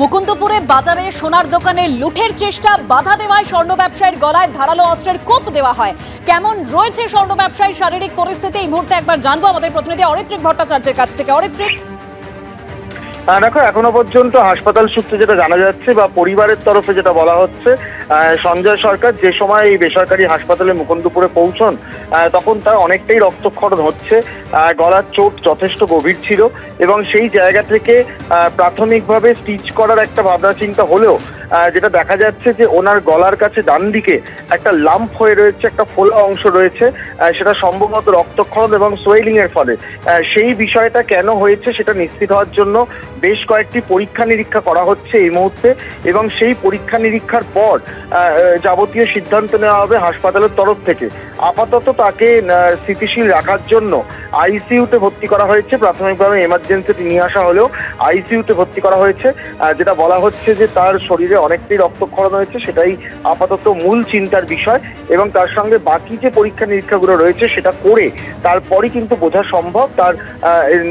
মুকুন্দপুরে বাজারে সোনার দোকানে লুঠের চেষ্টা, বাধা দেওয়ায় স্বর্ণ ব্যবসায়ীর গলায় ধারালো অস্ত্রের কোপ দেওয়া হয়। কেমন রয়েছে স্বর্ণ ব্যবসায়ীর শারীরিক পরিস্থিতি? এই মুহূর্তে একবার জানব আমাদের প্রতিনিধি অরিত্রিক ভট্টাচার্যের কাছ থেকে। অরিত্রিক? দেখো, এখনও পর্যন্ত হাসপাতাল সূত্রে যেটা জানা যাচ্ছে বা পরিবারের তরফে যেটা বলা হচ্ছে সঞ্জয় সরকার যে সময় এই বেসরকারি হাসপাতালে মুকুন্দপুরে পৌঁছন তখন তার অনেকটাই রক্তক্ষরণ হচ্ছে গলার চোট যথেষ্ট গভীর ছিল এবং সেই জায়গা থেকে প্রাথমিকভাবে স্টিচ করার একটা ভাবনা চিন্তা হলেও যেটা দেখা যাচ্ছে যে ওনার গলার কাছে ডান দিকে একটা লাম্প হয়ে রয়েছে, একটা ফোলা অংশ রয়েছে সেটা সম্ভবত রক্তক্ষরণ এবং সোয়েলিং এর ফলে সেই বিষয়টা কেন হয়েছে সেটা নিশ্চিত হওয়ার জন্য বেশ কয়েকটি পরীক্ষা নিরীক্ষা করা হচ্ছে এই মুহূর্তে এবং সেই পরীক্ষা নিরীক্ষার পর যাবতীয় সিদ্ধান্ত নেওয়া হবে হাসপাতালের তরফ থেকে। আপাতত তাকে স্থিতিশীল রাখার জন্য আইসিইউতে ভর্তি করা হয়েছে। প্রাথমিকভাবে এমার্জেন্সিতে নিয়ে আসা হলেও আইসিইউতে ভর্তি করা হয়েছে। যেটা বলা হচ্ছে যে তার শরীরে অনেকটাই রক্তক্ষরণ হয়েছে, সেটাই আপাতত মূল চিন্তার বিষয়। এবং তার সঙ্গে বাকি যে পরীক্ষা নিরীক্ষাগুলো রয়েছে, সেটা করে তারপরই কিন্তু বোঝা সম্ভব তার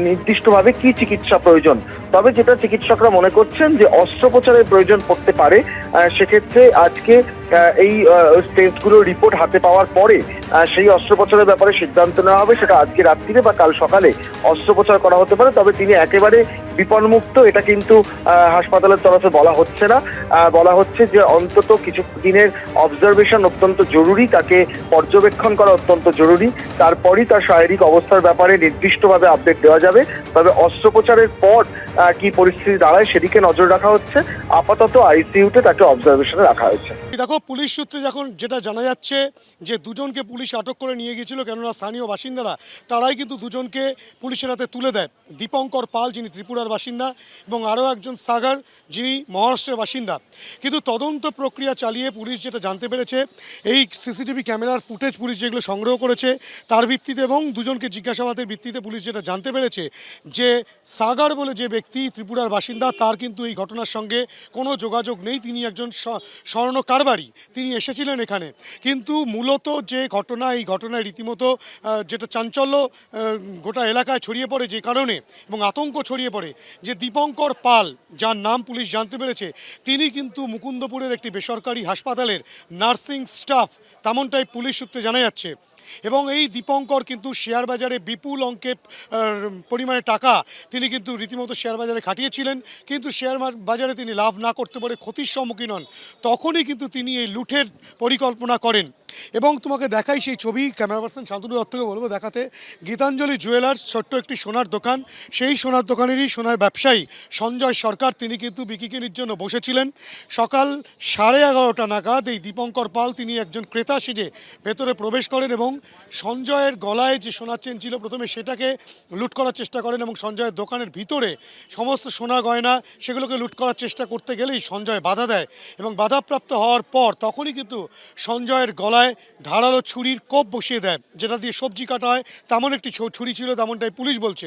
নির্দিষ্টভাবে কি চিকিৎসা প্রয়োজন। তবে যেটা চিকিৎসকরা মনে করছেন যে অস্ত্রোপচারের প্রয়োজন পড়তে পারে সেক্ষেত্রে আজকে এই টেস্টগুলোর রিপোর্ট হাতে পাওয়ার পরে সেই অস্ত্রোপচারের ব্যাপারে সিদ্ধান্ত নেওয়া হবে, সেটা আজকে রাত্রিরে বা কাল সকালে অস্ত্রোপচার করা হতে পারে। তবে তিনি একেবারে বিপন্মুক্ত এটা কিন্তু হাসপাতালের তরফে বলা হচ্ছে না। বলা হচ্ছে যে অন্তত কিছু দিনের অবজারভেশন অত্যন্ত জরুরি, তাকে পর্যবেক্ষণ করা অত্যন্ত জরুরি। তারপরই তার শারীরিক অবস্থার ব্যাপারে নির্দিষ্টভাবে আপডেট দেওয়া যাবে। তবে অস্ত্রোপচারের পর কি পরিস্থিতি দাঁড়ায়, সেদিকে নজর রাখা হচ্ছে। আপাতত আইসিইউতে তাকে অবজারভেশনে রাখা হয়েছে। দেখো পুলিশ সূত্রে যখন যেটা জানা যাচ্ছে যে দুজনকে পুলিশ আটক করে নিয়ে গিয়েছিল, কেননা স্থানীয় বাসিন্দারা, তারাই কিন্তু দুজনকে পুলিশের হাতে তুলে দেয়। দীপঙ্কর পাল, যিনি ত্রিপুরার বাসিন্দা, এবং আরও একজন সাগর, যিনি মহারাষ্ট্রের বাসিন্দা। কিন্তু তদন্ত প্রক্রিয়া চালিয়ে পুলিশ যেটা জানতে পেরেছে, এই সিসিটিভি ক্যামেরার ফুটেজ পুলিশ যেগুলো সংগ্রহ করেছে, তার ভিত্তিতে এবং দুজনকে জিজ্ঞাসাবাদের ভিত্তিতে পুলিশ যেটা জানতে পেরেছে যে সাগর বলে যে ব্যক্তি ত্রিপুরার বাসিন্দা, তার কিন্তু এই ঘটনার সঙ্গে কোনো যোগাযোগ নেই। তিনি একজন স্বর্ণ কারবারি তিনি এসেছিলেন এখানে। কিন্তু মূলত যে ঘটনা, এই ঘটনায় রীতিমতো যেটা চাঞ্চল্য গোটা এলাকায় ছড়িয়ে পড়ে যে কারণে এবং আতঙ্ক ছড়িয়ে পড়ে, যে দীপঙ্কর পাল, যার নাম পুলিশ জানতে পেরেছে, তিনি কিন্তু মুকুন্দপুরের একটি বেসরকারি হাসপাতালের নার্সিং স্টাফ, তেমনটাই পুলিশ সূত্রে জানা যাচ্ছে। এবং এই দীপঙ্কর কিন্তু শেয়ার বাজারে বিপুল অঙ্কে পরিমাণে টাকা তিনি কিন্তু রীতিমতো শেয়ার বাজারে খাটিয়েছিলেন। কিন্তু শেয়ার বাজারে তিনি লাভ না করতে পারে ক্ষতির সম্মুখীন হন। তখনই কিন্তু তিনি এই লুঠের পরিকল্পনা করেন। এবং তোমাকে দেখাই সেই ছবি, ক্যামেরা পার্সন শান্তনু দত্তকে বলব দেখাতে। গীতাঞ্জলি জুয়েলার্স, ছোট্ট একটি সোনার দোকান। সেই সোনার দোকানেরই সোনার ব্যবসায়ী সঞ্জয় সরকার, তিনি কিন্তু বিকিকিনির জন্য বসেছিলেন। সকাল সাড়ে এগারোটা নাগাদ এই দীপঙ্কর পাল, তিনি একজন ক্রেতা সেজে ভেতরে প্রবেশ করেন এবং সঞ্জয়ের গলায় যে সোনার চেন ছিল প্রথমে সেটাকে লুট করার চেষ্টা করেন এবং সঞ্জয়ের দোকানের ভিতরে সমস্ত সোনা গয়না সেগুলোকে লুট করার চেষ্টা করতে গেলেই সঞ্জয় বাধা দেয় এবং বাধাপ্রাপ্ত হওয়ার পর তখনই কিন্তু সঞ্জয়ের গলায় ধারালো ছুরির কোপ বসিয়ে দেয়, যেটা দিয়ে সবজি কাটা হয়। তেমন একটি ছুরি ছিল, তেমনটাই পুলিশ বলছে।